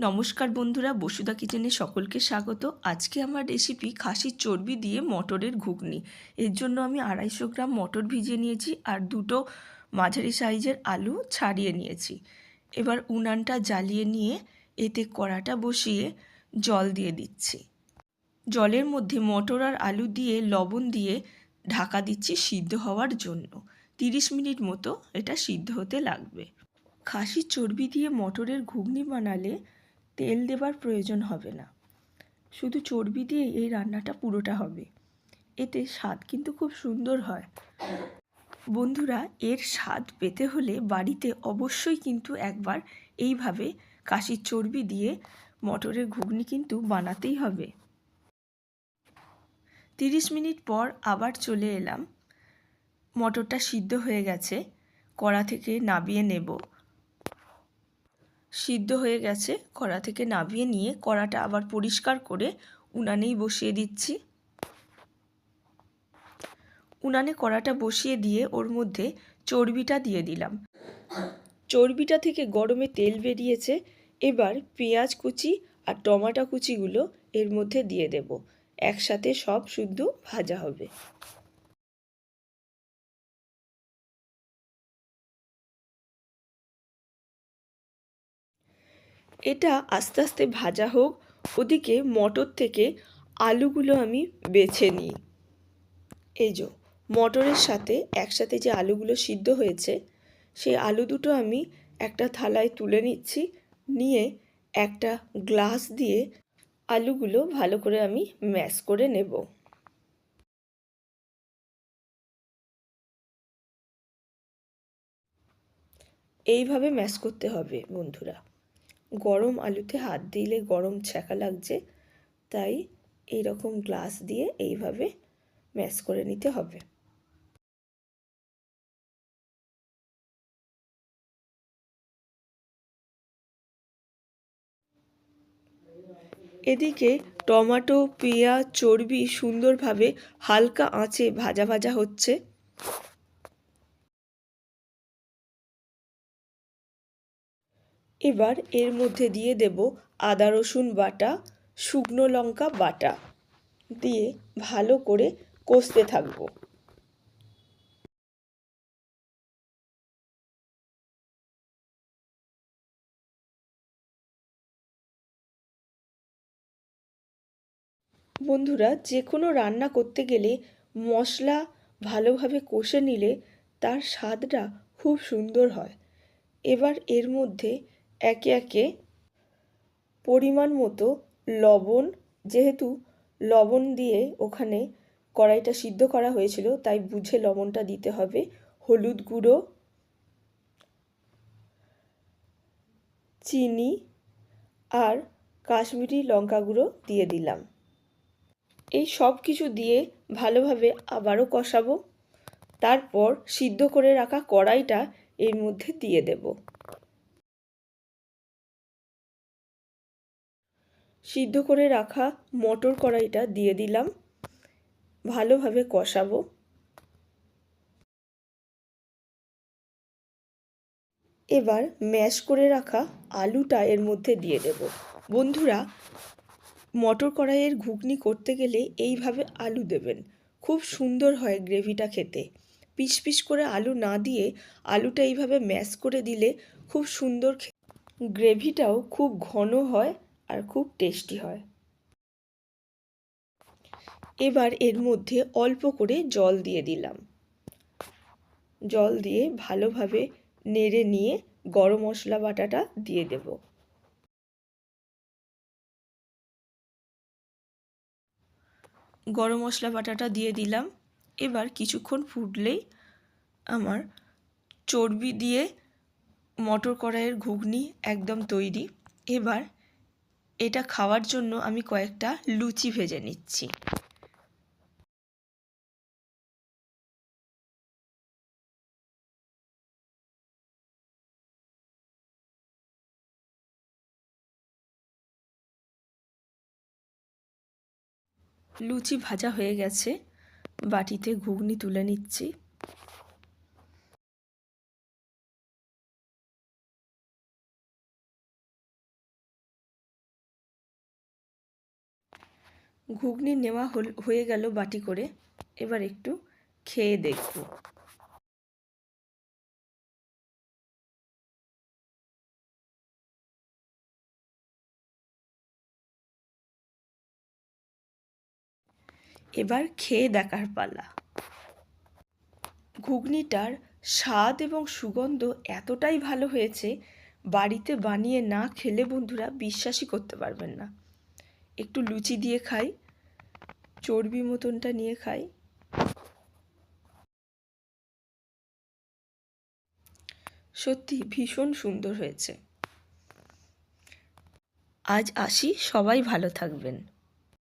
নমস্কার বন্ধুরা বসুদা কিচেনে সকলকে স্বাগত। আজকে আমার রেসিপি খাসির চর্বি দিয়ে মটরের ঘুগনি। এর জন্য আমি আড়াইশো গ্রাম মটর ভিজিয়ে নিয়েছি আর দুটো মাঝারি সাইজের আলু ছাড়িয়ে নিয়েছি। এবার উনানটা জ্বালিয়ে নিয়ে এতে কড়াটা বসিয়ে জল দিয়ে দিচ্ছি। জলের মধ্যে মটর আর আলু দিয়ে লবণ দিয়ে ঢাকা দিচ্ছি সিদ্ধ হওয়ার জন্য। তিরিশ মিনিট মতো এটা সিদ্ধ হতে লাগবে। খাসির চর্বি দিয়ে মটরের ঘুগনি বানালে তেল দেবার প্রয়োজন হবে না। শুধু চর্বি দিয়ে এই রান্নাটা পুরোটা হবে। এতে স্বাদ কিন্তু খুব সুন্দর হয়। বন্ধুরা, এর স্বাদ পেতে হলে বাড়িতে অবশ্যই কিন্তু একবার এইভাবে কাশির চর্বি দিয়ে মটরের ঘুগনি কিন্তু বানাতেই হবে। তিরিশ মিনিট পর আবার চলে এলাম। মটরটা সিদ্ধ হয়ে গেছে। কড়া থেকে নাবিয়ে নেব। সিদ্ধ হয়ে গেছে। কড়া থেকে নাবিয়ে নিয়ে কড়াটা আবার পরিষ্কার করে উনানেই বসিয়ে দিচ্ছি। উনানে কড়াটা বসিয়ে দিয়ে ওর মধ্যে চর্বিটা দিয়ে দিলাম। চর্বিটা থেকে গরমে তেল বেরিয়েছে। এবার পেঁয়াজ কুচি আর টমাটো কুচিগুলো এর মধ্যে দিয়ে দেব। একসাথে সব শুদ্ধ ভাজা হবে। এটা আস্তে আস্তে ভাজা হোক, ওদিকে মটর থেকে আলুগুলো আমি বেছে নিই। এই যে, মটরের সাথে একসাথে যে আলুগুলো সিদ্ধ হয়েছে, সেই আলু দুটো আমি একটা থালায় তুলে নিচ্ছি, নিয়ে একটা গ্লাস দিয়ে আলুগুলো ভালো করে আমি ম্যাশ করে নেব। এইভাবে ম্যাশ করতে হবে বন্ধুরা। গরম আলুতে হাত দিলে গরম ছ্যাঁকা লাগছে, তাই এই রকম গ্লাস দিয়ে এইভাবে ম্যাশ করে নিতে হবে। এদিকে টমাটো, পেঁয়াজ, চর্বি সুন্দরভাবে হালকা আঁচে ভাজা ভাজা হচ্ছে। এবার এর মধ্যে দিয়ে দেব আদা, রসুন বাটা, শুকনো লঙ্কা বাটা দিয়ে ভালো করে কষতে থাকব। বন্ধুরা যে কোনো রান্না করতে গেলে মশলা ভালোভাবে কষে নিলে তার স্বাদটা খুব সুন্দর হয়। এবার এর মধ্যে একে একে পরিমাণ মতো লবণ, যেহেতু লবণ দিয়ে ওখানে কড়াইটা সিদ্ধ করা হয়েছিল, তাই বুঝে লবণটা দিতে হবে। হলুদ গুঁড়ো, চিনি আর কাশ্মীরি লঙ্কা গুঁড়ো দিয়ে দিলাম। এই সব কিছু দিয়ে ভালোভাবে আবারও কষাবো। তারপর সিদ্ধ করে রাখা কড়াইটা এর মধ্যে দিয়ে দেব। সিদ্ধ করে রাখা মটর কড়াইটা দিয়ে দিলাম। ভালোভাবে কষাবো। এবার ম্যাশ করে রাখা আলুটা এর মধ্যে দিয়ে দেব। বন্ধুরা, মটর কড়াইয়ের ঘুগনি করতে গেলে এইভাবে আলু দেবেন। খুব সুন্দর হয় গ্রেভিটা খেতে। পিস পিস করে আলু না দিয়ে আলুটা এইভাবে ম্যাশ করে দিলে খুব সুন্দর গ্রেভিটাও খুব ঘন হয়। আর খুব টেস্টি হয়। এবার এর মধ্যে অল্প করে জল দিয়ে দিলাম। জল দিয়ে ভালোভাবে নেড়ে নিয়ে গরম মশলা বাটাটা দিয়ে দেব। গরম মশলা বাটাটা দিয়ে দিলাম। এবার কিছুক্ষণ ফুটলেই আমার চর্বি দিয়ে মটর কড়াইয়ের ঘুগনি একদম তৈরি। এবার এটা খাওয়ার জন্য আমি কয়েকটা লুচি ভেজে নিচ্ছি। লুচি ভাজা হয়ে গেছে। বাটিতে ঘুগনি তুলে নিচ্ছি। ঘুগনি নেওয়া হয়ে গেল বাটি করে। এবার একটু খেয়ে দেখব। এবার খেয়ে দেখার পালা। ঘুগনিটার স্বাদ এবং সুগন্ধ এতটাই ভালো হয়েছে, বাড়িতে বানিয়ে না খেলে বন্ধুরা বিশ্বাসই করতে পারবেন না। একটু লুচি দিয়ে খাই, চর্বি মতনটা নিয়ে খাই। সত্যি ভীষণ সুন্দর হয়েছে। আজ আসি, সবাই ভালো থাকবেন।